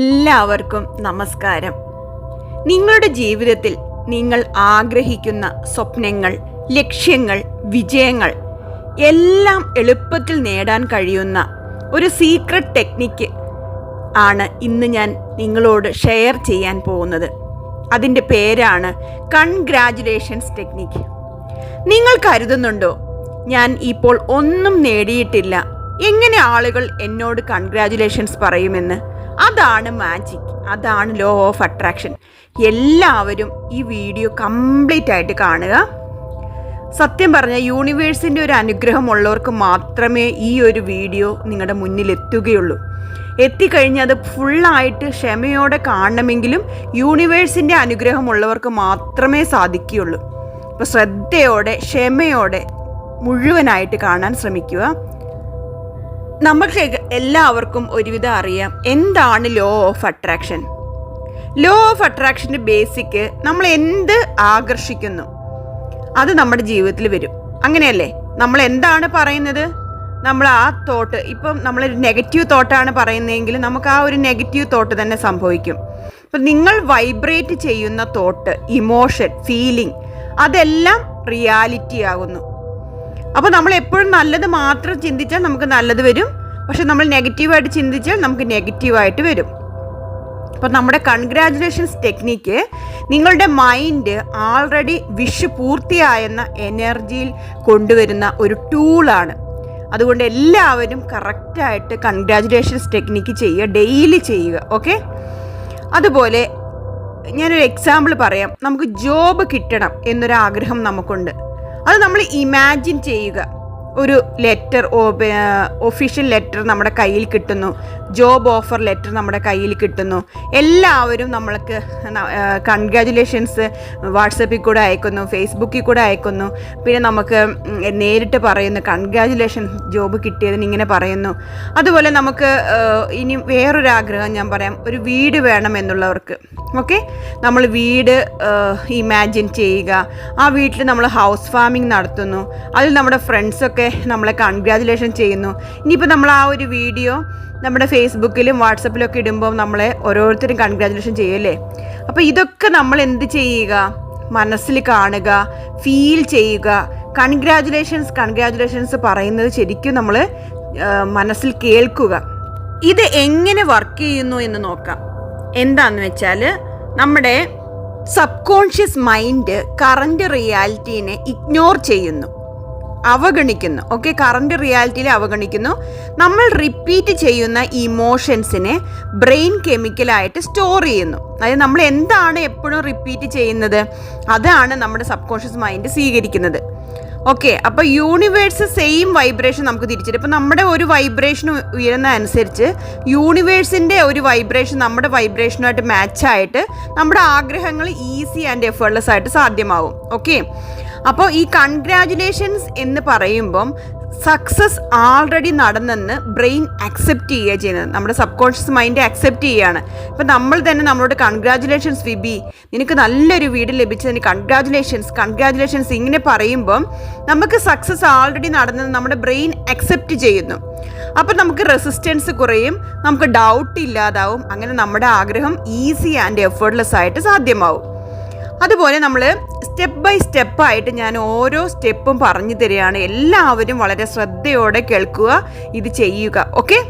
എല്ലാവർക്കും നമസ്കാരം. നിങ്ങളുടെ ജീവിതത്തിൽ നിങ്ങൾ ആഗ്രഹിക്കുന്ന സ്വപ്നങ്ങൾ ലക്ഷ്യങ്ങൾ വിജയങ്ങൾ എല്ലാം എളുപ്പത്തിൽ നേടാൻ കഴിയുന്ന ഒരു സീക്രട്ട് ടെക്നിക്ക് ആണ് ഇന്ന് ഞാൻ നിങ്ങളോട് ഷെയർ ചെയ്യാൻ പോകുന്നത്. അതിന്റെ പേരാണ് കൺഗ്രാജുലേഷൻസ് ടെക്നിക്ക് നിങ്ങൾ കരുതുന്നുണ്ടോ? ഞാൻ ഇപ്പോൾ ഒന്നും നേടിയിട്ടില്ല. എങ്ങനെ ആളുകൾ എന്നോട് കൺഗ്രാജുലേഷൻസ് പറയുമെന്ന്? അതാണ് മാജിക് അതാണ് ലോ ഓഫ് അട്രാക്ഷൻ എല്ലാവരും ഈ വീഡിയോ കംപ്ലീറ്റ് ആയിട്ട് കാണുക. സത്യം പറഞ്ഞാൽ യൂണിവേഴ്സിന്റെ ഒരു അനുഗ്രഹമുള്ളവർക്ക് മാത്രമേ ഈ ഒരു വീഡിയോ നിങ്ങളുടെ മുന്നിൽ എത്തുകയുള്ളൂ. എത്തിക്കഴിഞ്ഞാൽ അത് ഫുള്ളായിട്ട് ക്ഷമയോടെ കാണണമെങ്കിലും യൂണിവേഴ്സിന്റെ അനുഗ്രഹമുള്ളവർക്ക് മാത്രമേ സാധിക്കുകയുള്ളൂ. അപ്പോൾ ശ്രദ്ധയോടെ ക്ഷമയോടെ മുഴുവനായിട്ട് കാണാൻ ശ്രമിക്കുക. നമുക്ക് എല്ലാവർക്കും ഒരുവിധം അറിയാം എന്താണ് law of attraction law of അട്രാക്ഷന്റെ basic നമ്മൾ എന്ത് ആകർഷിക്കുന്നു? അത് നമ്മുടെ ജീവിതത്തിൽ വരും. അങ്ങനെയല്ലേ? നമ്മൾ എന്താണ് പറയുന്നത്? നമ്മൾ ആ തോട്ട് ഇപ്പം നമ്മളൊരു നെഗറ്റീവ് തോട്ടാണ് പറയുന്നതെങ്കിൽ നമുക്ക് ആ ഒരു നെഗറ്റീവ് തോട്ട് തന്നെ സംഭവിക്കും. അപ്പം നിങ്ങൾ വൈബ്രേറ്റ് ചെയ്യുന്ന തോട്ട് ഇമോഷൻ ഫീലിംഗ് അതെല്ലാം റിയാലിറ്റി ആകുന്നു. അപ്പോൾ നമ്മൾ എപ്പോഴും നല്ലത് മാത്രം ചിന്തിച്ചാൽ നമുക്ക് നല്ലത് വരും. പക്ഷെ നമ്മൾ നെഗറ്റീവായിട്ട് ചിന്തിച്ചാൽ നമുക്ക് നെഗറ്റീവായിട്ട് വരും. അപ്പോൾ നമ്മുടെ കൺഗ്രാജുലേഷൻസ് ടെക്നിക്ക് നിങ്ങളുടെ മൈൻഡ് ആൾറെഡി വിഷ് പൂർത്തിയായെന്ന എനർജിയിൽ കൊണ്ടുവരുന്ന ഒരു ടൂളാണ് അതുകൊണ്ട് എല്ലാവരും കറക്റ്റായിട്ട് കൺഗ്രാജുലേഷൻസ് ടെക്നിക്ക് ചെയ്യുക ഡെയിലി ചെയ്യുക ഓക്കെ അതുപോലെ ഞാനൊരു എക്സാമ്പിൾ പറയാം. നമുക്ക് ജോബ് കിട്ടണം എന്നൊരു ആഗ്രഹം നമുക്കുണ്ട്. അത് നമ്മൾ ഇമാജിൻ ചെയ്യുക. ഒരു ലെറ്റർ ഒഫീഷ്യൽ ലെറ്റർ നമ്മുടെ കയ്യിൽ കിട്ടുന്നു. ജോബ് ഓഫർ ലെറ്റർ നമ്മുടെ കയ്യിൽ കിട്ടുന്നു. എല്ലാവരും നമ്മൾക്ക് കൺഗ്രാജുലേഷൻസ് വാട്സപ്പിൽ കൂടെ അയക്കുന്നു ഫേസ്ബുക്കിൽ കൂടെ അയക്കുന്നു. പിന്നെ നമുക്ക് നേരിട്ട് പറയുന്നു കൺഗ്രാജുലേഷൻ ജോബ് കിട്ടിയതിന് ഇങ്ങനെ പറയുന്നു. അതുപോലെ നമുക്ക് ഇനി വേറൊരു ആഗ്രഹം ഞാൻ പറയാം. ഒരു വീട് വേണം എന്നുള്ളവർക്ക്. ഓക്കെ? നമ്മൾ വീട് ഇമാജിൻ ചെയ്യുക. ആ വീട്ടിൽ നമ്മൾ ഹൗസ് ഫാമിംഗ് നടത്തുന്നു. അതിൽ നമ്മുടെ ഫ്രണ്ട്സൊക്കെ നമ്മളെ കൺഗ്രാജുലേഷൻ ചെയ്യുന്നു. ഇനിയിപ്പോൾ നമ്മൾ ആ ഒരു വീഡിയോ നമ്മുടെ ഫേസ്ബുക്കിലും വാട്സപ്പിലൊക്കെ ഇടുമ്പോൾ നമ്മളെ ഓരോരുത്തരും കൺഗ്രാജുലേഷൻ ചെയ്യല്ലേ? അപ്പോൾ ഇതൊക്കെ നമ്മൾ എന്ത് ചെയ്യുക? മനസ്സിൽ കാണുക ഫീൽ ചെയ്യുക. കൺഗ്രാജുലേഷൻസ് കൺഗ്രാജുലേഷൻസ് പറയുന്നത് ശരിക്കും നമ്മൾ മനസ്സിൽ കേൾക്കുക. ഇത് എങ്ങനെ വർക്ക് ചെയ്യുന്നു എന്ന് നോക്കാം. എന്താന്ന് വെച്ചാൽ നമ്മുടെ സബ് കോൺഷ്യസ് മൈൻഡ് കറണ്ട് റിയാലിറ്റീനെ ഇഗ്നോർ ചെയ്യുന്നു. അവഗണിക്കുന്നു. ഓക്കെ കറണ്ട് റിയാലിറ്റിയിൽ അവഗണിക്കുന്നു. നമ്മൾ റിപ്പീറ്റ് ചെയ്യുന്ന ഇമോഷൻസിനെ ബ്രെയിൻ കെമിക്കലായിട്ട് സ്റ്റോർ ചെയ്യുന്നു. അതായത് നമ്മൾ എന്താണ് എപ്പോഴും റിപ്പീറ്റ് ചെയ്യുന്നത്? അതാണ് നമ്മുടെ സബ് കോൺഷ്യസ് മൈൻഡ് സ്വീകരിക്കുന്നത്. ഓക്കെ അപ്പോൾ യൂണിവേഴ്സ് സെയിം വൈബ്രേഷൻ നമുക്ക് തിരിച്ചിട്ട്. ഇപ്പം നമ്മുടെ ഒരു വൈബ്രേഷൻ ഉയരുന്ന അനുസരിച്ച് യൂണിവേഴ്സിന്റെ ഒരു വൈബ്രേഷൻ നമ്മുടെ വൈബ്രേഷനുമായിട്ട് മാച്ചായിട്ട് നമ്മുടെ ആഗ്രഹങ്ങൾ ഈസി ആൻഡ് എഫേർട്ട്ലെസ് ആയിട്ട് സാധ്യമാവും. ഓക്കെ അപ്പോൾ ഈ കൺഗ്രാജുലേഷൻസ് എന്ന് പറയുമ്പം സക്സസ് ആൾറെഡി നടന്നെന്ന് ബ്രെയിൻ അക്സെപ്റ്റ് ചെയ്യുക ചെയ്യുന്നത്. നമ്മുടെ സബ് കോൺഷ്യസ് മൈൻഡ് അക്സെപ്റ്റ് ചെയ്യുകയാണ്. ഇപ്പം നമ്മൾ തന്നെ നമ്മളോട് കൺഗ്രാജുലേഷൻസ് വിബി നിനക്ക് നല്ലൊരു വീട് ലഭിച്ചതിന് കൺഗ്രാജുലേഷൻസ് കൺഗ്രാജുലേഷൻസ് ഇങ്ങനെ പറയുമ്പം നമുക്ക് സക്സസ് ആൾറെഡി നടന്നെന്ന് നമ്മുടെ ബ്രെയിൻ അക്സെപ്റ്റ് ചെയ്യുന്നു. അപ്പം നമുക്ക് റെസിസ്റ്റൻസ് കുറയും നമുക്ക് ഡൗട്ട് ഇല്ലാതാവും അങ്ങനെ നമ്മുടെ ആഗ്രഹം ഈസി ആൻഡ് എഫേർട്ട്ലെസ് ആയിട്ട് സാധ്യമാവും. അതുപോലെ നമ്മൾ സ്റ്റെപ്പ് ബൈ സ്റ്റെപ്പായിട്ട് ഞാൻ ഓരോ സ്റ്റെപ്പും പറഞ്ഞു തരികയാണ്. എല്ലാവരും വളരെ ശ്രദ്ധയോടെ കേൾക്കുക ഇത് ചെയ്യുക. ഓക്കെ?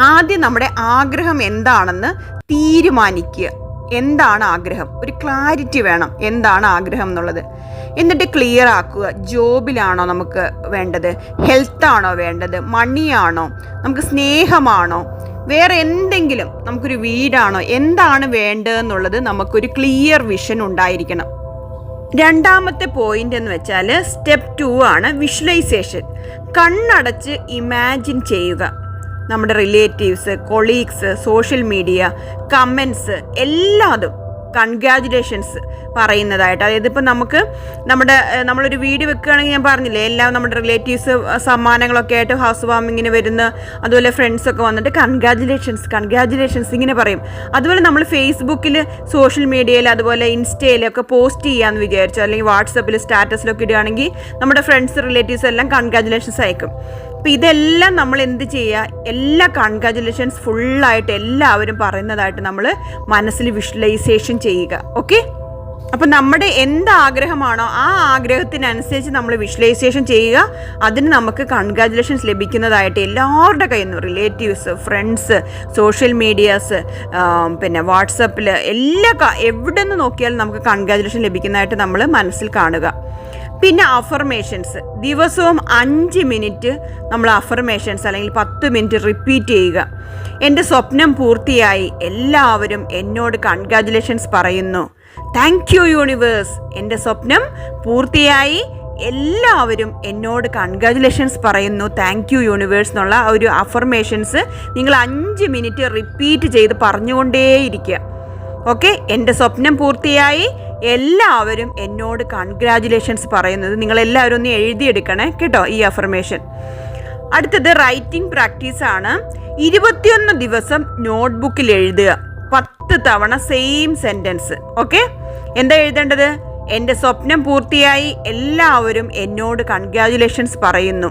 ആദ്യം നമ്മുടെ ആഗ്രഹം എന്താണെന്ന് തീരുമാനിക്കുക. എന്താണ് ആഗ്രഹം? ഒരു ക്ലാരിറ്റി വേണം. എന്താണ് ആഗ്രഹം എന്നുള്ളത്. എന്നിട്ട് ക്ലിയർ ആക്കുക. ജോബിലാണോ നമുക്ക് വേണ്ടത്? ഹെൽത്താണോ വേണ്ടത്? മണിയാണോ? നമുക്ക് സ്നേഹമാണോ? വേറെ എന്തെങ്കിലും നമുക്കൊരു വീടാണോ? എന്താണ് വേണ്ടതെന്നുള്ളത് നമുക്കൊരു ക്ലിയർ വിഷൻ ഉണ്ടായിരിക്കണം. രണ്ടാമത്തെ പോയിന്റ് എന്ന് വെച്ചാൽ സ്റ്റെപ്പ് ടു ആണ് വിഷ്വലൈസേഷൻ കണ്ണടച്ച് ഇമാജിൻ ചെയ്യുക. നമ്മുടെ relatives colleagues social media comments എല്ലാതും. കൺഗ്രാജുലേഷൻസ് പറയുന്നതായിട്ട്. അതായത് ഇപ്പം നമുക്ക് നമ്മുടെ നമ്മളൊരു വീട് വെക്കുകയാണെങ്കിൽ ഞാൻ പറഞ്ഞില്ലേ എല്ലാം നമ്മുടെ റിലേറ്റീവ്സ് സമ്മാനങ്ങളൊക്കെ ആയിട്ട് ഹൗസ് വാമിങ്ങിന് വരുന്ന അതുപോലെ ഫ്രണ്ട്സൊക്കെ വന്നിട്ട് കൺഗ്രാജുലേഷൻസ് കൺഗ്രാജുലേഷൻസ് ഇങ്ങനെ പറയും. അതുപോലെ നമ്മൾ ഫേസ്ബുക്കിൽ സോഷ്യൽ മീഡിയയിൽ അതുപോലെ ഇൻസ്റ്റയിലൊക്കെ പോസ്റ്റ് ചെയ്യാമെന്ന് വിചാരിച്ചു. അല്ലെങ്കിൽ വാട്സപ്പിൽ സ്റ്റാറ്റസിലൊക്കെ ഇടുകയാണെങ്കിൽ നമ്മുടെ ഫ്രണ്ട്സ് റിലേറ്റീവ്സ് എല്ലാം കൺഗ്രാജുലേഷൻസ് അയക്കും. അപ്പോൾ ഇതെല്ലാം നമ്മൾ എന്ത് ചെയ്യുക? എല്ലാ കൺഗ്രാജുലേഷൻസ് ഫുള്ളായിട്ട് എല്ലാവരും പറയുന്നതായിട്ട് നമ്മൾ മനസ്സിൽ വിഷ്വലൈസേഷൻ ചെയ്യുക. ഓക്കെ അപ്പം നമ്മുടെ എന്ത് ആഗ്രഹമാണോ ആ ആഗ്രഹത്തിനനുസരിച്ച് നമ്മൾ വിഷ്വലൈസേഷൻ ചെയ്യുക. അതിന് നമുക്ക് കൺഗ്രാജുലേഷൻസ് ലഭിക്കുന്നതായിട്ട് എല്ലാവരുടെ കയ്യിൽ നിന്നും റിലേറ്റീവ്സ് ഫ്രണ്ട്സ് സോഷ്യൽ മീഡിയാസ് പിന്നെ വാട്സപ്പിൽ എല്ലാ എവിടെ നിന്ന് നോക്കിയാലും നമുക്ക് കൺഗ്രാജുലേഷൻ ലഭിക്കുന്നതായിട്ട് നമ്മൾ മനസ്സിൽ കാണുക. പിന്നെ അഫർമേഷൻസ് ദിവസവും അഞ്ച് മിനിറ്റ് നമ്മൾ അഫർമേഷൻസ് അല്ലെങ്കിൽ പത്ത് മിനിറ്റ് റിപ്പീറ്റ് ചെയ്യുക. എന്റെ സ്വപ്നം പൂർത്തിയായി. എല്ലാവരും എന്നോട് കൺഗ്രാജുലേഷൻസ് പറയുന്നു. താങ്ക് യു യൂണിവേഴ്സ് എന്റെ സ്വപ്നം പൂർത്തിയായി. എല്ലാവരും എന്നോട് കൺഗ്രാജുലേഷൻസ് പറയുന്നു. താങ്ക് യു യൂണിവേഴ്സ് എന്നുള്ള ഒരു അഫർമേഷൻസ് നിങ്ങൾ അഞ്ച് മിനിറ്റ് റിപ്പീറ്റ് ചെയ്ത് പറഞ്ഞുകൊണ്ടേയിരിക്കുക. ഓക്കെ എന്റെ സ്വപ്നം പൂർത്തിയായി. എല്ലാവരും എന്നോട് കൺഗ്രാജുലേഷൻസ് പറയുന്നത് നിങ്ങളെല്ലാവരും ഒന്ന് എഴുതിയെടുക്കണേ കേട്ടോ ഈ അഫർമേഷൻ അടുത്തത് റൈറ്റിംഗ് പ്രാക്ടീസാണ് ഇരുപത്തിയൊന്ന് ദിവസം നോട്ട്ബുക്കിൽ എഴുതുക. പത്ത് തവണ സെയിം സെന്റൻസ് ഓക്കെ എന്താ എഴുതേണ്ടത്? എന്റെ സ്വപ്നം പൂർത്തിയായി. എല്ലാവരും എന്നോട് കൺഗ്രാജുലേഷൻസ് പറയുന്നു.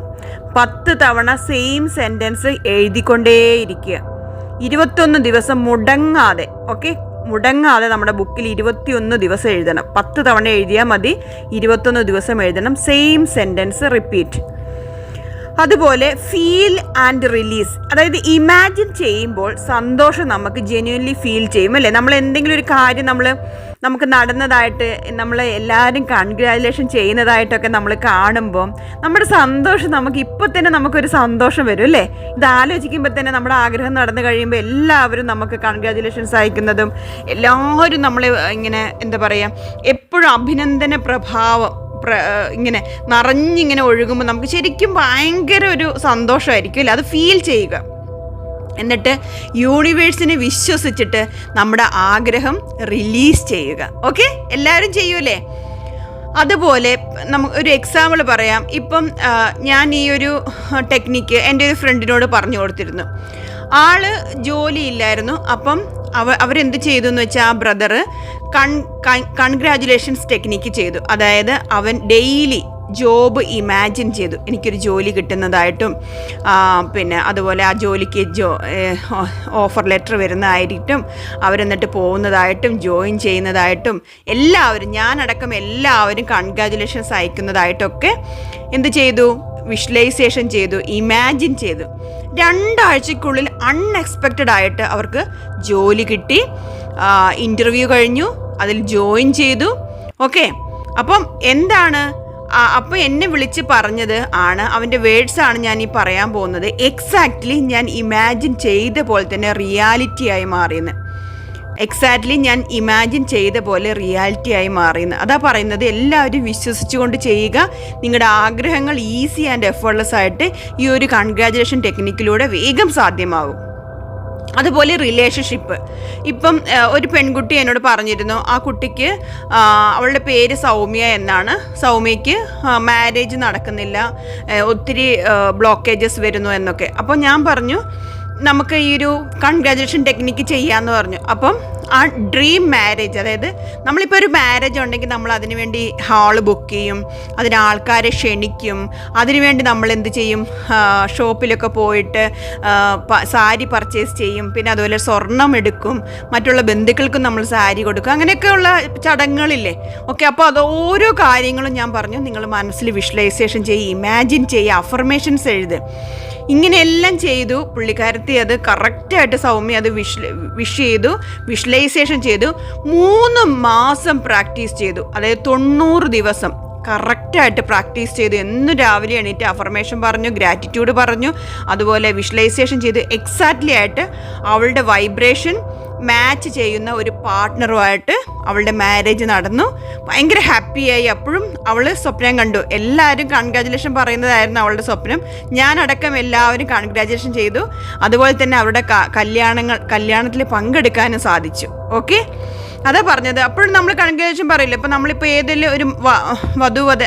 പത്ത് തവണ സെയിം സെന്റൻസ് എഴുതിക്കൊണ്ടേയിരിക്കുക. ഇരുപത്തൊന്ന് ദിവസം മുടങ്ങാതെ. ഓക്കെ മുടങ്ങാതെ നമ്മുടെ ബുക്കിൽ ഇരുപത്തിയൊന്ന് ദിവസം എഴുതണം. പത്ത് തവണ എഴുതിയാൽ മതി ഇരുപത്തൊന്ന് ദിവസം എഴുതണം. സെയിം സെന്റൻസ് റിപ്പീറ്റ് അതുപോലെ ഫീൽ ആൻഡ് റിലീസ് അതായത് ഇമാജിൻ ചെയ്യുമ്പോൾ സന്തോഷം നമുക്ക് ജെന്യൂൻലി ഫീൽ ചെയ്യും അല്ലേ? നമ്മൾ എന്തെങ്കിലും ഒരു കാര്യം നമ്മൾ നമുക്ക് നടന്നതായിട്ട് നമ്മൾ എല്ലാവരും കൺഗ്രാജുലേഷൻ ചെയ്യുന്നതായിട്ടൊക്കെ നമ്മൾ കാണുമ്പോൾ നമ്മുടെ സന്തോഷം നമുക്ക് ഇപ്പോൾ തന്നെ നമുക്കൊരു സന്തോഷം വരും അല്ലേ? ഇത് ആലോചിക്കുമ്പോൾ തന്നെ നമ്മുടെ ആഗ്രഹം നടന്നു കഴിയുമ്പോൾ എല്ലാവരും നമുക്ക് കൺഗ്രാജുലേഷൻസ് അയക്കുന്നതും എല്ലാവരും നമ്മളെ ഇങ്ങനെ എന്താ പറയുക എപ്പോഴും അഭിനന്ദന പ്രഭാവം പ്ര ഇങ്ങനെ നിറഞ്ഞിങ്ങനെ ഒഴുകുമ്പോൾ നമുക്ക് ശരിക്കും ഭയങ്കര ഒരു സന്തോഷമായിരിക്കും അല്ലേ? അത് ഫീൽ ചെയ്യുക. എന്നിട്ട് യൂണിവേഴ്സിനെ വിശ്വസിച്ചിട്ട് നമ്മുടെ ആഗ്രഹം റിലീസ് ചെയ്യുക. ഓക്കെ എല്ലാവരും ചെയ്യൂലേ? അതുപോലെ നമുക്ക് ഒരു എക്സാമ്പിൾ പറയാം. ഇപ്പം ഞാൻ ഈ ഒരു ടെക്നിക്ക് എന്റെ ഒരു ഫ്രണ്ടിനോട് പറഞ്ഞു കൊടുത്തിരുന്നു. ആൾ ജോലിയില്ലായിരുന്നു. അപ്പം അവ അവരെന്ത് ചെയ്തു എന്ന് വെച്ചാൽ ആ ബ്രദർ കൺ കൺഗ്രാജുലേഷൻസ് ടെക്നിക്ക് ചെയ്തു. അതായത് അവൻ ഡെയിലി ജോബ് ഇമാജിൻ ചെയ്തു. എനിക്കൊരു ജോലി കിട്ടുന്നതായിട്ടും പിന്നെ അതുപോലെ ആ ജോലിക്ക് ജോ ഓഫർ ലെറ്റർ വരുന്നതായിട്ടും അവരെന്നിട്ട് പോകുന്നതായിട്ടും ജോയിൻ ചെയ്യുന്നതായിട്ടും എല്ലാവരും ഞാനടക്കം എല്ലാവരും കൺഗ്രാജുലേഷൻസ് അയക്കുന്നതായിട്ടൊക്കെ എന്ത് ചെയ്തു? വിഷ്വലൈസേഷൻ ചെയ്തു ഇമാജിൻ ചെയ്തു. രണ്ടാഴ്ചക്കുള്ളിൽ അൺഎക്സ്പെക്റ്റഡ് ആയിട്ട് അവർക്ക് ജോലി കിട്ടി. ഇന്റർവ്യൂ കഴിഞ്ഞു അതിൽ ജോയിൻ ചെയ്തു. ഓക്കെ അപ്പം എന്താണ്? അപ്പോൾ എന്നെ വിളിച്ച് പറഞ്ഞത് ആണ് അവന്റെ ആണ് ഞാൻ ഈ പറയാൻ പോകുന്നത്. എക്സാക്ട്ലി ഞാൻ ഇമാജിൻ ചെയ്ത പോലെ തന്നെ റിയാലിറ്റിയായി മാറിയെന്ന്. എക്സാക്ട്ലി ഞാൻ ഇമാജിൻ ചെയ്ത പോലെ റിയാലിറ്റി ആയി മാറിയെന്ന്. അതാ പറയുന്നത് എല്ലാവരും വിശ്വസിച്ചുകൊണ്ട് ചെയ്യുക. നിങ്ങളുടെ ആഗ്രഹങ്ങൾ ഈസി ആൻഡ് എഫേർട്ട്ലെസ് ആയിട്ട് ഈ ഒരു കൺഗ്രാജുലേഷൻ ടെക്നിക്കിലൂടെ വേഗം സാധ്യമാവും. അതുപോലെ റിലേഷൻഷിപ്പ് ഇപ്പം ഒരു പെൺകുട്ടി എന്നോട് പറഞ്ഞിരുന്നു ആ കുട്ടിക്ക് അവളുടെ പേര് സൗമ്യ എന്നാണ്. സൗമ്യയ്ക്ക് മാരേജ് നടക്കുന്നില്ല ഒത്തിരി ബ്ലോക്കേജസ് വരുന്നു എന്നൊക്കെ. അപ്പോൾ ഞാൻ പറഞ്ഞു നമുക്ക് ഈ ഒരു കൺഗ്രാജുലേഷൻ ടെക്നിക്ക് ചെയ്യാമെന്ന് പറഞ്ഞു. അപ്പം ആ ഡ്രീം മാരേജ് അതായത് നമ്മളിപ്പോൾ ഒരു മാരേജ് ഉണ്ടെങ്കിൽ നമ്മൾ അതിനു വേണ്ടി ഹാൾ ബുക്ക് ചെയ്യും അതിന് ആൾക്കാരെ ക്ഷണിക്കും അതിനുവേണ്ടി നമ്മൾ എന്ത് ചെയ്യും? ഷോപ്പിലൊക്കെ പോയിട്ട് സാരി പർച്ചേസ് ചെയ്യും പിന്നെ അതുപോലെ സ്വർണം എടുക്കും മറ്റുള്ള ബന്ധുക്കൾക്കും നമ്മൾ സാരി കൊടുക്കും അങ്ങനെയൊക്കെയുള്ള ചടങ്ങുകളില്ലേ? ഓക്കെ അപ്പോൾ അത് ഓരോ കാര്യങ്ങളും ഞാൻ പറഞ്ഞു നിങ്ങൾ മനസ്സിൽ വിഷ്വലൈസേഷൻ ചെയ്യുക ഇമാജിൻ ചെയ്യുക അഫർമേഷൻസ് എഴുത്. ഇങ്ങനെയെല്ലാം ചെയ്തു. പുള്ളിക്കാരത്തി അത് കറക്റ്റായിട്ട് സൗമ്യ അത് വിഷ് വിഷ് ചെയ്തു വിഷ്വലൈസേഷൻ ചെയ്തു. മൂന്ന് മാസം പ്രാക്ടീസ് ചെയ്തു. അതായത് തൊണ്ണൂറ് ദിവസം. കറക്റ്റായിട്ട് പ്രാക്ടീസ് ചെയ്തു. എന്നും രാവിലെ എണീറ്റ് അഫർമേഷൻ പറഞ്ഞു ഗ്രാറ്റിറ്റ്യൂഡ് പറഞ്ഞു അതുപോലെ വിഷ്വലൈസേഷൻ ചെയ്തു. എക്സാക്ട്ലി ആയിട്ട് അവളുടെ വൈബ്രേഷൻ മാച്ച് ചെയ്യുന്ന ഒരു പാർട്ട്ണറുമായിട്ട് അവളുടെ മാരേജ് നടന്നു. ഭയങ്കര ഹാപ്പിയായി അപ്പോഴും അവൾ സ്വപ്നം കണ്ടു. എല്ലാവരും കൺഗ്രാജുലേഷൻ പറയുന്നതായിരുന്നു അവളുടെ സ്വപ്നം. ഞാനടക്കം എല്ലാവരും കൺഗ്രാജുലേഷൻ ചെയ്തു. അതുപോലെ തന്നെ അവരുടെ കല്യാണങ്ങൾ കല്യാണത്തിൽ പങ്കെടുക്കാനും സാധിച്ചു. ഓക്കെ അതാ പറഞ്ഞത്. അപ്പോഴും നമ്മൾ കൺഗ്രാജുലേഷൻ പറയില്ല? ഇപ്പം നമ്മളിപ്പോൾ ഏതെങ്കിലും ഒരു വധുവധ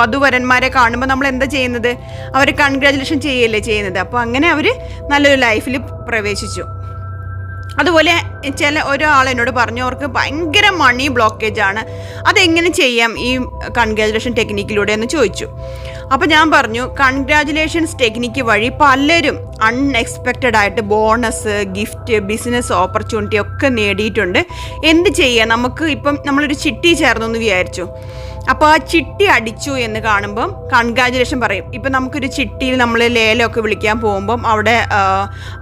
വധുവരന്മാരെ കാണുമ്പോൾ നമ്മൾ എന്താ ചെയ്യുന്നത്? അവർ കൺഗ്രാജുലേഷൻ ചെയ്യല്ലേ ചെയ്യുന്നത്? അപ്പോൾ അങ്ങനെ അവർ നല്ലൊരു ലൈഫിൽ പ്രവേശിച്ചു. അതുപോലെ ചില ഒരാൾ എന്നോട് പറഞ്ഞു അവർക്ക് ഭയങ്കര മണി ബ്ലോക്കേജ് ആണ്. അതെങ്ങനെ ചെയ്യാം ഈ കൺഗ്രാജുലേഷൻ ടെക്നിക്കിലൂടെ എന്ന് ചോദിച്ചു. അപ്പോൾ ഞാൻ പറഞ്ഞു കൺഗ്രാജുലേഷൻസ് ടെക്നിക്ക് വഴി പലരും അൺഎക്സ്പെക്റ്റഡ് ആയിട്ട് ബോണസ് ഗിഫ്റ്റ് ബിസിനസ് ഓപ്പർച്യൂണിറ്റി ഒക്കെ നേടിയിട്ടുണ്ട്. എന്ത് ചെയ്യുക നമുക്ക് ഇപ്പം നമ്മളൊരു ചിട്ടി ചേർന്നു എന്ന് വിചാരിച്ചു. അപ്പോൾ ആ ചിട്ടി അടിച്ചു എന്ന് കാണുമ്പം കൺഗ്രാജുലേഷൻ പറയും. ഇപ്പം നമുക്കൊരു ചിട്ടിയിൽ നമ്മൾ ലേലമൊക്കെ വിളിക്കാൻ പോകുമ്പം അവിടെ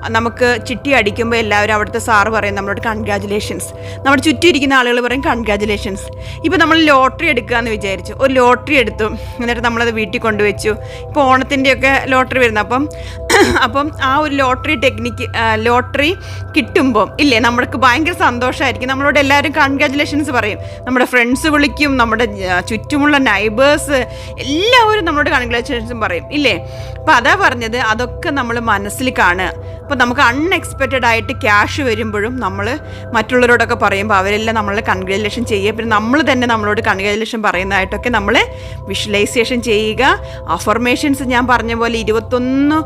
നമുക്ക് ചിട്ടി അടിക്കുമ്പോൾ എല്ലാവരും അവിടുത്തെ സാറ് പറയും നമ്മളോട് കൺഗ്രാജുലേഷൻസ്. നമ്മുടെ ചുറ്റും ഇരിക്കുന്ന ആളുകൾ പറയും കൺഗ്രാജുലേഷൻസ്. ഇപ്പം നമ്മൾ ലോട്ടറി എടുക്കാമെന്ന് വിചാരിച്ചു. ഒരു ലോട്ടറി എടുത്തു. എന്നിട്ട് നമ്മളത് വീട്ടിൽ കൊണ്ടുവച്ചു. ഇപ്പോൾ ഓണത്തിന്റെയൊക്കെ ലോട്ടറി വരുന്നത് അപ്പം അപ്പം ആ ഒരു ലോട്ടറി ടെക്നിക്ക് ലോട്ടറി കിട്ടുമ്പം ഇല്ലേ നമ്മൾക്ക് ഭയങ്കര സന്തോഷമായിരിക്കും നമ്മളോട് എല്ലാവരും കൺഗ്രാജുലേഷൻസ് പറയും. നമ്മുടെ ഫ്രണ്ട്സ് വിളിക്കും നമ്മുടെ ചുറ്റുമുള്ള നൈബേഴ്സ് എല്ലാവരും നമ്മളോട് കൺഗ്രാജുലേഷൻസും പറയും ഇല്ലേ? അപ്പോൾ അതാ പറഞ്ഞത് അതൊക്കെ നമ്മൾ മനസ്സിൽ കാണുക. അപ്പോൾ നമുക്ക് അൺഎക്സ്പെക്റ്റഡ് ആയിട്ട് ക്യാഷ് വരുമ്പോഴും നമ്മൾ മറ്റുള്ളവരോടൊക്കെ പറയുമ്പോൾ അവരെല്ലാം നമ്മളെ കൺഗ്രാജുലേഷൻ ചെയ്യുക. പിന്നെ നമ്മൾ തന്നെ നമ്മളോട് കൺഗ്രാജുലേഷൻ പറയുന്നതായിട്ടൊക്കെ നമ്മൾ വിഷ്വലൈസേഷൻ ചെയ്യുക. അഫർമേഷൻസ് ഞാൻ പറഞ്ഞ പോലെ ഇരുപത്തൊന്ന്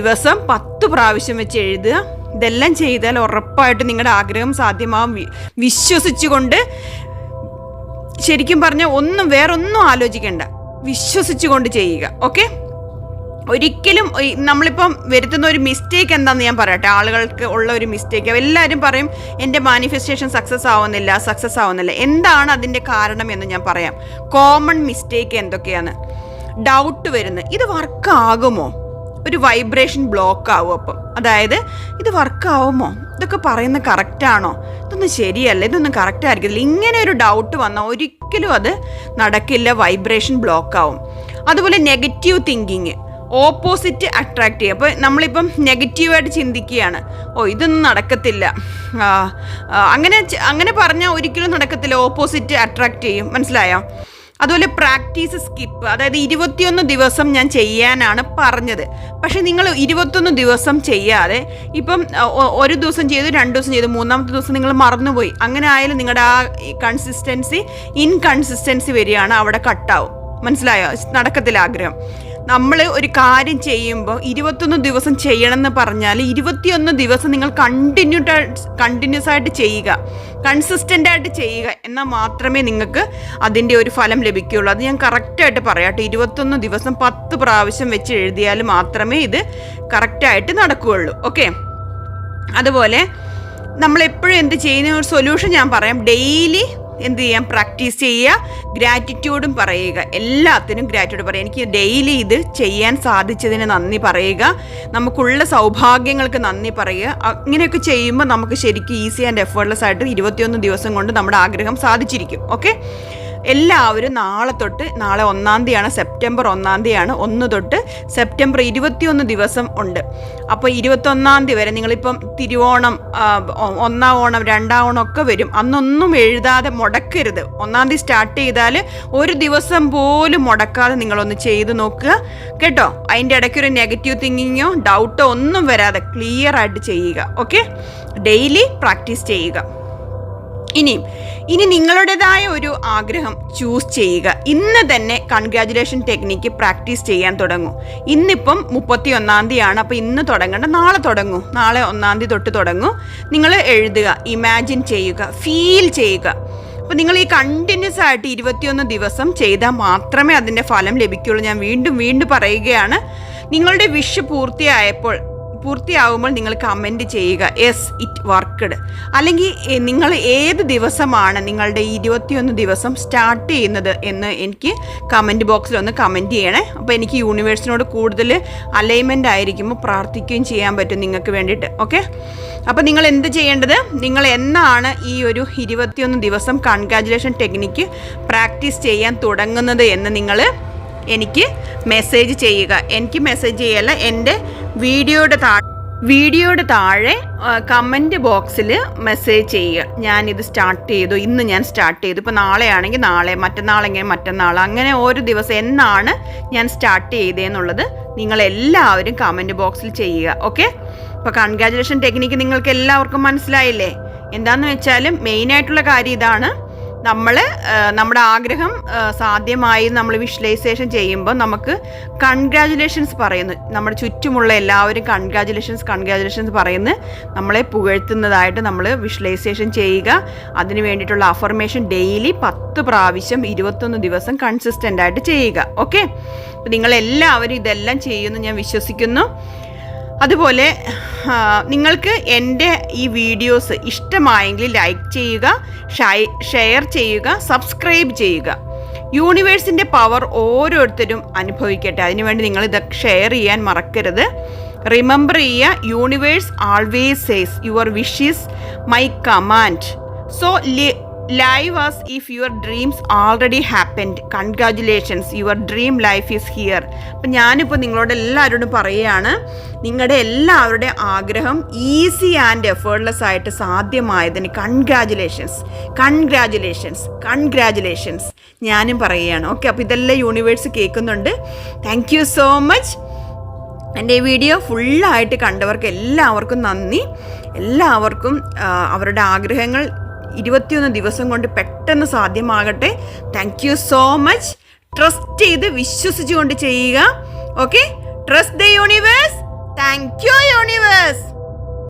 ദിവസം പത്ത് പ്രാവശ്യം വെച്ച് എഴുതുക. ഇതെല്ലാം ചെയ്താൽ ഉറപ്പായിട്ട് നിങ്ങളുടെ ആഗ്രഹം സാധ്യമാവും. വിശ്വസിച്ചുകൊണ്ട് ശരിക്കും പറഞ്ഞാൽ ഒന്നും വേറൊന്നും ആലോചിക്കേണ്ട. വിശ്വസിച്ചുകൊണ്ട് ചെയ്യുക. ഓക്കെ ഒരിക്കലും നമ്മളിപ്പം വരുത്തുന്ന ഒരു മിസ്റ്റേക്ക് എന്താണെന്ന് ഞാൻ പറയട്ടെ. ആളുകൾക്ക് ഉള്ള ഒരു മിസ്റ്റേക്ക് എല്ലാവരും പറയും എന്റെ മാനിഫെസ്റ്റേഷൻ സക്സസ് ആവുന്നില്ല സക്സസ് ആവുന്നില്ല. എന്താണ് അതിന്റെ കാരണം എന്ന് ഞാൻ പറയാം. കോമൺ മിസ്റ്റേക്ക് എന്തൊക്കെയാണ്? ഡൗട്ട് വരുന്നത്. ഇത് വർക്ക് ആകുമോ? ഒരു വൈബ്രേഷൻ ബ്ലോക്ക് ആവും അപ്പം. അതായത് ഇത് വർക്ക് ആവുമോ? ഇതൊക്കെ പറയുന്നത് കറക്റ്റാണോ ഇതൊന്നും ശരിയല്ല ഇതൊന്നും കറക്റ്റ് ഇങ്ങനെ ഒരു ഡൗട്ട് വന്നാൽ ഒരിക്കലും അത് നടക്കില്ല വൈബ്രേഷൻ ബ്ലോക്ക് ആവും. അതുപോലെ നെഗറ്റീവ് തിങ്കിങ് ഓപ്പോസിറ്റ് അട്രാക്ട് ചെയ്യുക. അപ്പോൾ നമ്മളിപ്പം നെഗറ്റീവായിട്ട് ചിന്തിക്കുകയാണ്. ഓ ഇതൊന്നും നടക്കത്തില്ല. അങ്ങനെ അങ്ങനെ പറഞ്ഞാൽ ഒരിക്കലും നടക്കത്തില്ല. ഓപ്പോസിറ്റ് അട്രാക്ട് ചെയ്യും. മനസ്സിലായോ? അതുപോലെ പ്രാക്ടീസ് സ്കിപ്പ് അതായത് ഇരുപത്തിയൊന്ന് ദിവസം ഞാൻ ചെയ്യാനാണ് പറഞ്ഞത്. പക്ഷേ നിങ്ങൾ ഇരുപത്തൊന്ന് ദിവസം ചെയ്യാതെ ഇപ്പം ഒരു ദിവസം ചെയ്തു രണ്ട് ദിവസം ചെയ്തു മൂന്നാമത്തെ ദിവസം നിങ്ങൾ മറന്നുപോയി. അങ്ങനെ ആയാലും നിങ്ങളുടെ ആ കൺസിസ്റ്റൻസി ഇൻകൺസിസ്റ്റൻസി വരികയാണ് അവിടെ കട്ടാവും മനസ്സിലായോ? നടക്കത്തില്ല ആഗ്രഹം. നമ്മൾ ഒരു കാര്യം ചെയ്യുമ്പോൾ ഇരുപത്തൊന്ന് ദിവസം ചെയ്യണമെന്ന് പറഞ്ഞാൽ ഇരുപത്തിയൊന്ന് ദിവസം നിങ്ങൾ കണ്ടിന്യൂ കണ്ടിന്യൂസ് ആയിട്ട് ചെയ്യുക. കൺസിസ്റ്റന്റ് ആയിട്ട് ചെയ്യുക എന്നാൽ മാത്രമേ നിങ്ങൾക്ക് അതിന്റെ ഒരു ഫലം ലഭിക്കുകയുള്ളൂ. അത് ഞാൻ കറക്റ്റായിട്ട് പറയാട്ടെ ഇരുപത്തൊന്ന് ദിവസം പത്ത് പ്രാവശ്യം വെച്ച് എഴുതിയാൽ മാത്രമേ ഇത് കറക്റ്റായിട്ട് നടക്കുകയുള്ളൂ. ഓക്കെ അതുപോലെ നമ്മൾ എപ്പോഴും എന്ത് ചെയ്യുന്ന ഒരു സൊല്യൂഷൻ ഞാൻ പറയാം. ഡെയിലി എന്ത് ചെയ്യാം? പ്രാക്ടീസ് ചെയ്യുക. ഗ്രാറ്റിറ്റ്യൂഡും പറയുക. എല്ലാത്തിനും ഗ്രാറ്റിറ്റ്യൂഡ് പറയുക. എനിക്ക് ഡെയിലി ഇത് ചെയ്യാൻ സാധിച്ചതിന് നന്ദി പറയുക. നമുക്കുള്ള സൗഭാഗ്യങ്ങൾക്ക് നന്ദി പറയുക. അങ്ങനെയൊക്കെ ചെയ്യുമ്പോൾ നമുക്ക് ശരിക്കും ഈസി ആൻഡ് എഫേർട്ട്ലെസ് ആയിട്ട് ഇരുപത്തിയൊന്ന് ദിവസം കൊണ്ട് നമ്മുടെ ആഗ്രഹം സാധിച്ചിരിക്കും. ഓക്കെ? എല്ലാവരും നാളെ തൊട്ട് നാളെ ഒന്നാം തീയതിയാണ് സെപ്റ്റംബർ ഒന്നാം തീയതിയാണ് ഒന്ന് തൊട്ട് സെപ്റ്റംബർ ഇരുപത്തിയൊന്ന് ദിവസം ഉണ്ട്. അപ്പോൾ ഇരുപത്തൊന്നാം തീയതി വരെ നിങ്ങളിപ്പം തിരുവോണം ഒന്നാം ഓണം രണ്ടാം ഓണം ഒക്കെ വരും. അന്നൊന്നും എഴുതാതെ മുടക്കരുത്. ഒന്നാം തീയതി സ്റ്റാർട്ട് ചെയ്താൽ ഒരു ദിവസം പോലും മുടക്കാതെ നിങ്ങളൊന്ന് ചെയ്ത് നോക്കുക. കേട്ടോ? അതിന്റെ ഇടയ്ക്ക് ഒരു നെഗറ്റീവ് തിങ്കിങ്ങോ ഡൗട്ടോ ഒന്നും വരാതെ ക്ലിയർ ആയിട്ട് ചെയ്യുക. ഓക്കെ? ഡെയിലി പ്രാക്ടീസ് ചെയ്യുക. ഇനിയും ഇനി നിങ്ങളുടേതായ ഒരു ആഗ്രഹം ചൂസ് ചെയ്യുക. ഇന്ന് തന്നെ കൺഗ്രാജുലേഷൻ ടെക്നിക്ക് പ്രാക്ടീസ് ചെയ്യാൻ തുടങ്ങും. ഇന്നിപ്പം മുപ്പത്തി ഒന്നാം തീയതിയാണ് അപ്പോൾ ഇന്ന് തുടങ്ങേണ്ട നാളെ തുടങ്ങൂ. നാളെ ഒന്നാം തീയതി തൊട്ട് തുടങ്ങൂ. നിങ്ങൾ എഴുതുക ഇമാജിൻ ചെയ്യുക ഫീൽ ചെയ്യുക. അപ്പോൾ നിങ്ങൾ ഈ കണ്ടിന്യൂസ് ആയിട്ട് ഇരുപത്തിയൊന്ന് ദിവസം ചെയ്താൽ മാത്രമേ അതിന്റെ ഫലം ലഭിക്കുകയുള്ളൂ ഞാൻ വീണ്ടും വീണ്ടും പറയുകയാണ് നിങ്ങളുടെ വിഷ് പൂർത്തിയായപ്പോൾ പൂർത്തിയാകുമ്പോൾ നിങ്ങൾ കമന്റ് ചെയ്യുക. യെസ് ഇറ്റ് വർക്ക്ഡ് അല്ലെങ്കിൽ നിങ്ങൾ ഏത് ദിവസമാണ് നിങ്ങളുടെ ഇരുപത്തിയൊന്ന് ദിവസം സ്റ്റാർട്ട് ചെയ്യുന്നത് എന്ന് എനിക്ക് കമന്റ് ബോക്സിൽ ഒന്ന് കമന്റ് ചെയ്യണേ. അപ്പോൾ എനിക്ക് യൂണിവേഴ്സിനോട് കൂടുതൽ അലൈൻമെന്റ് ആയിരിക്കുമ്പോൾ പ്രാർത്ഥിക്കുകയും ചെയ്യാൻ പറ്റും നിങ്ങൾക്ക് വേണ്ടിയിട്ട്. ഓക്കെ അപ്പോൾ നിങ്ങൾ എന്ത് ചെയ്യേണ്ടത്? നിങ്ങൾ എന്നാണ് ഈ ഒരു ഇരുപത്തിയൊന്ന് ദിവസം കൺഗ്രാജുലേഷൻ ടെക്നിക്ക് പ്രാക്ടീസ് ചെയ്യാൻ തുടങ്ങുന്നത് എന്ന് നിങ്ങൾ എനിക്ക് മെസ്സേജ് ചെയ്യുക. എനിക്ക് മെസ്സേജ് ചെയ്യല്ല. എന്റെ വീഡിയോയുടെ താഴെ വീഡിയോയുടെ താഴെ കമന്റ് ബോക്സിൽ മെസ്സേജ് ചെയ്യുക. ഞാനിത് സ്റ്റാർട്ട് ചെയ്തു. ഇന്ന് ഞാൻ സ്റ്റാർട്ട് ചെയ്തു. ഇപ്പോൾ നാളെയാണെങ്കിൽ നാളെ മറ്റന്നാളെങ്കിൽ മറ്റന്നാൾ. അങ്ങനെ ഓരോ ദിവസം എന്നാണ് ഞാൻ സ്റ്റാർട്ട് ചെയ്തതെന്നുള്ളത് നിങ്ങളെല്ലാവരും കമന്റ് ബോക്സിൽ ചെയ്യുക. ഓക്കെ അപ്പോൾ കൺഗ്രാജുലേഷൻ ടെക്നിക്ക് നിങ്ങൾക്ക് എല്ലാവർക്കും മനസ്സിലായില്ലേ? എന്താണെന്ന് വെച്ചാൽ മെയിനായിട്ടുള്ള കാര്യം ഇതാണ്. നമ്മൾ നമ്മുടെ ആഗ്രഹം സാധ്യമായി നമ്മൾ വിഷ്വലൈസേഷൻ ചെയ്യുമ്പോൾ നമുക്ക് കൺഗ്രാജുലേഷൻസ് പറയുന്നു. നമ്മുടെ ചുറ്റുമുള്ള എല്ലാവരും കൺഗ്രാജുലേഷൻസ് കൺഗ്രാജുലേഷൻസ് പറയുന്നു. നമ്മളെ പുകഴ്ത്തുന്നതായിട്ട് നമ്മൾ വിഷ്വലൈസേഷൻ ചെയ്യുക. അതിന് വേണ്ടിയിട്ടുള്ള അഫർമേഷൻ ഡെയിലി പത്ത് പ്രാവശ്യം ഇരുപത്തൊന്ന് ദിവസം കൺസിസ്റ്റന്റ് ആയിട്ട് ചെയ്യുക. ഓക്കെ? അപ്പോൾ നിങ്ങളെല്ലാവരും ഇതെല്ലാം ചെയ്യുമെന്ന് ഞാൻ വിശ്വസിക്കുന്നു. അതുപോലെ നിങ്ങൾക്ക് എന്റെ ഈ വീഡിയോസ് ഇഷ്ടമായെങ്കിൽ ലൈക്ക് ചെയ്യുക ഷെയർ ചെയ്യുക സബ്സ്ക്രൈബ് ചെയ്യുക. യൂണിവേഴ്സിന്റെ പവർ ഓരോരുത്തരും അനുഭവിക്കട്ടെ. അതിനുവേണ്ടി നിങ്ങൾ ഇത് ഷെയർ ചെയ്യാൻ മറക്കരുത്. റിമെമ്പർ ചെയ്യുക universe always says your wishes my command so live as if your dreams already happened congratulations your dream life is here അപ്പം ഞാനിപ്പോൾ നിങ്ങളോട് എല്ലാവരോടും പറയുകയാണ് നിങ്ങളുടെ എല്ലാവരുടെ ആഗ്രഹം ഈസി ആൻഡ് എഫേർട്ട്ലെസ് ആയിട്ട് സാധ്യമായതിന് കൺഗ്രാജുലേഷൻസ് കൺഗ്രാജുലേഷൻസ് കൺഗ്രാജുലേഷൻസ് ഞാനും പറയുകയാണ്. ഓക്കെ അപ്പോൾ ഇതെല്ലാം യൂണിവേഴ്സ് കേൾക്കുന്നുണ്ട്. താങ്ക് യു സോ മച്ച് എന്റെ ഈ വീഡിയോ ഫുള്ളായിട്ട് കണ്ടവർക്ക് എല്ലാവർക്കും നന്ദി. എല്ലാവർക്കും അവരുടെ ആഗ്രഹങ്ങൾ ഇരുപത്തിയൊന്ന് ദിവസം കൊണ്ട് പെട്ടെന്ന് സാധ്യമാകട്ടെ. Thank you so much trust ചെയ്ത് വിശ്വസിച്ചുകൊണ്ട് ചെയ്യുക. Okay trust the universe thank you universe